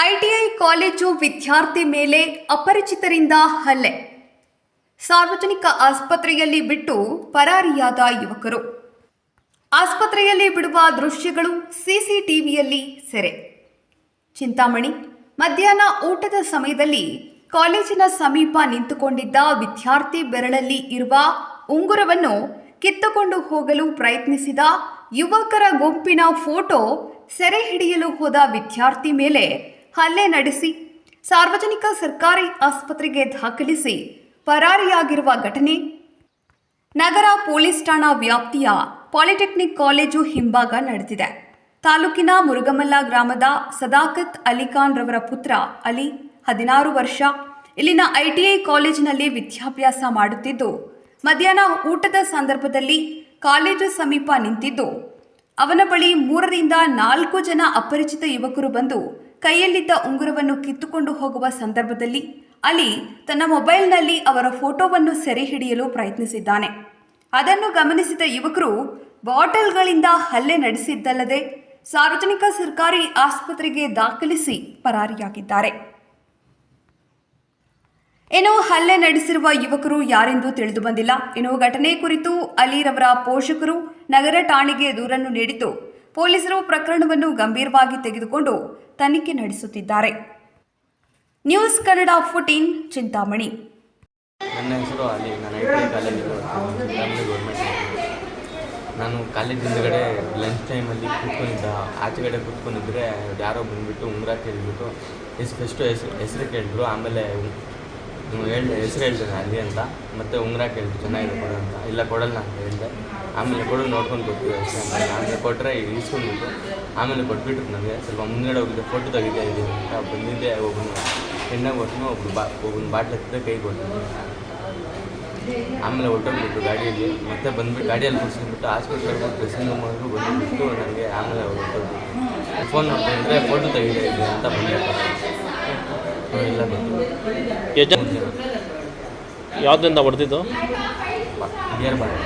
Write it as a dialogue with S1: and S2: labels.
S1: ITI college ವಿದ್ಯಾರ್ಥಿ ಮೇಲೆ ಅಪರಿಚಿತರಿಂದ ಹಲ್ಲೆ. ಸಾರ್ವಜನಿಕ ಆಸ್ಪತ್ರೆಯಲ್ಲಿ ಬಿಟ್ಟು ಪರಾರಿಯಾದ ಯುವಕರು. ಆಸ್ಪತ್ರೆಯಲ್ಲಿ ಬಿಡುವ ದೃಶ್ಯಗಳು ಸಿಸಿಟಿವಿಯಲ್ಲಿ ಸೆರೆ. ಚಿಂತಾಮಣಿ, ಮಧ್ಯಾಹ್ನ ಊಟದ ಸಮಯದಲ್ಲಿ ಕಾಲೇಜಿನ ಸಮೀಪ ನಿಂತುಕೊಂಡಿದ್ದ ವಿದ್ಯಾರ್ಥಿ ಬೆರಳಲ್ಲಿ ಇರುವ ಉಂಗುರವನ್ನು ಕಿತ್ತುಕೊಂಡು ಹೋಗಲು ಪ್ರಯತ್ನಿಸಿದ ಯುವಕರ ಗುಂಪಿನ ಫೋಟೋ ಸೆರೆ ಹಿಡಿಯಲು ಹೋದ ವಿದ್ಯಾರ್ಥಿ ಮೇಲೆ ಹಲ್ಲೆ ನಡೆಸಿ ಸಾರ್ವಜನಿಕ ಸರ್ಕಾರಿ ಆಸ್ಪತ್ರೆಗೆ ದಾಖಲಿಸಿ ಪರಾರಿಯಾಗಿರುವ ಘಟನೆ. ನಗರ ಪೊಲೀಸ್ ಠಾಣಾ ವ್ಯಾಪ್ತಿಯ ಪಾಲಿಟೆಕ್ನಿಕ್ ಕಾಲೇಜು ಹಿಂಭಾಗ ನಡೆದಿದೆ. ತಾಲೂಕಿನ ಮುರುಗಮಲ್ಲ ಗ್ರಾಮದ ಸದಾಕತ್ ಅಲಿಖಾನ್ ರವರ ಪುತ್ರ ಅಲಿ, ಹದಿನಾರು ವರ್ಷ, ಇಲ್ಲಿನ ಐಟಿಐ ಕಾಲೇಜಿನಲ್ಲಿ ವಿದ್ಯಾಭ್ಯಾಸ ಮಾಡುತ್ತಿದ್ದು, ಮಧ್ಯಾಹ್ನ ಊಟದ ಸಂದರ್ಭದಲ್ಲಿ ಕಾಲೇಜು ಸಮೀಪ ನಿಂತಿದ್ದು ಅವನ ಬಳಿ ಮೂರರಿಂದ ನಾಲ್ಕು ಜನ ಅಪರಿಚಿತ ಯುವಕರು ಬಂದು ಕೈಯಲ್ಲಿದ್ದ ಉಂಗುರವನ್ನು ಕಿತ್ತುಕೊಂಡು ಹೋಗುವ ಸಂದರ್ಭದಲ್ಲಿ ಅಲಿ ತನ್ನ ಮೊಬೈಲ್ನಲ್ಲಿ ಅವರ ಫೋಟೋವನ್ನು ಸೆರೆ ಹಿಡಿಯಲು ಪ್ರಯತ್ನಿಸಿದ್ದಾನೆ. ಅದನ್ನು ಗಮನಿಸಿದ ಯುವಕರು ಬಾಟಲ್ಗಳಿಂದ ಹಲ್ಲೆ ನಡೆಸಿದ್ದಲ್ಲದೆ ಸಾರ್ವಜನಿಕ ಸರ್ಕಾರಿ ಆಸ್ಪತ್ರೆಗೆ ದಾಖಲಿಸಿ ಪರಾರಿಯಾಗಿದ್ದಾರೆ. ಇನ್ನು ಹಲ್ಲೆ ನಡೆಸಿರುವ ಯುವಕರು ಯಾರೆಂದು ತಿಳಿದು ಬಂದಿಲ್ಲ. ಇನ್ನು ಘಟನೆ ಕುರಿತು ಅಲಿರವರ ಪೋಷಕರು ನಗರ ಠಾಣೆಗೆ ದೂರನ್ನು ನೀಡಿದ್ದು ಪೊಲೀಸರು ಪ್ರಕರಣವನ್ನು ಗಂಭೀರವಾಗಿ ತೆಗೆದುಕೊಂಡು ತನಿಖೆ ನಡೆಸುತ್ತಿದ್ದಾರೆ. ನ್ಯೂಸ್ ಕನ್ನಡ ಫುಟೀನ್ ಚಿಂತಾಮಣಿ.
S2: ನನ್ನ ಹೆಸರು ಅಲ್ಲಿ ನಾನು ಐ ಟಿ ಕಾಲೇಜಲ್ಲಿ ಗೌರ್ಮೆಂಟ್ ನಾನು ಕಾಲೇಜ್ ಹಿಂದ್ಗಡೆ ಲಂಚ್ ಟೈಮಲ್ಲಿ ಕೂತ್ಕೊಂಡಿದ್ದ ಆಚೆಗಡೆ ಕೂತ್ಕೊಂಡಿದ್ರೆ ಯಾರೋ ಬಂದುಬಿಟ್ಟು ಉಂಗುರ ಕೇಳಿಬಿಟ್ಟು ಎಸ್ ಫಸ್ಟು ಹೆಸ್ರು ಹೆಸ್ರು ಕೇಳಿದ್ರು. ಆಮೇಲೆ ಹೇಳಿ ಹೆಸ್ರು ಹೇಳ್ತೇನೆ ಅಲ್ಲಿ ಅಂತ. ಮತ್ತು ಉಂಗುರ ಕೇಳಿದ್ರು, ಚೆನ್ನಾಗಿದೆ ಕೊಡು ಅಂತ. ಇಲ್ಲ ಕೊಡಲ್ಲ ಅಂತ ಹೇಳಿದೆ. ಆಮೇಲೆ ಕೂಡ ನೋಡ್ಕೊಂಡು ಕೊಡ್ತೀವಿ ಅಷ್ಟೇ. ಆಮೇಲೆ ಕೊಟ್ಟರೆ ಇಸ್ಕೊಂಡ್ಬಿಟ್ಟು ಆಮೇಲೆ ಕೊಟ್ಬಿಟ್ರು ನನಗೆ ಸ್ವಲ್ಪ ಮುಂದ್ಗಡೆ ಹೋಗಿದ್ದೆ ಫೋಟೋ ತೆಗಿತಾ ಇದ್ದೀನಿ ಅಂತ ಬಂದಿದ್ದೆ ಒಬ್ಬನು ಎಣ್ಣೆ ಕೊಟ್ಟನು ಒಬ್ಬರು ಬಾ ಒಬ್ಬನ ಬಾಟ್ಲ್ ಹತ್ತಿದ್ರೆ ಕೈ ಹೋಗ್ತೀನಿ ಆಮೇಲೆ ಹೊಟ್ಟೋಗ್ಬಿಟ್ಟು ಗಾಡಿಯಲ್ಲಿ. ಮತ್ತೆ ಬಂದ್ಬಿಟ್ಟು ಗಾಡಿಯಲ್ಲಿ ಕೂರಿಸ್ಕೊಂಡ್ಬಿಟ್ಟು ಹಾಸ್ಪಿಟ್ಲಿಗೆ ಡ್ರೆಸ್ಸಿಂಗ್ ಮಾಡಿದ್ರು ಬಂದುಬಿಟ್ಟು ನನಗೆ ಆಮೇಲೆ ಹೊಟ್ಟೋಗ್ಬಿಟ್ಟು ಫೋನ್ ನೋಡ್ಕೊಂಡ್ರೆ ಫೋಟೋ ತೆಗಿತಾ ಇದೆ ಅಂತ
S3: ಯಜ ಯಾವುದರಿಂದ ಹೊಡೆದಿದ್ದು?
S2: Beer bottle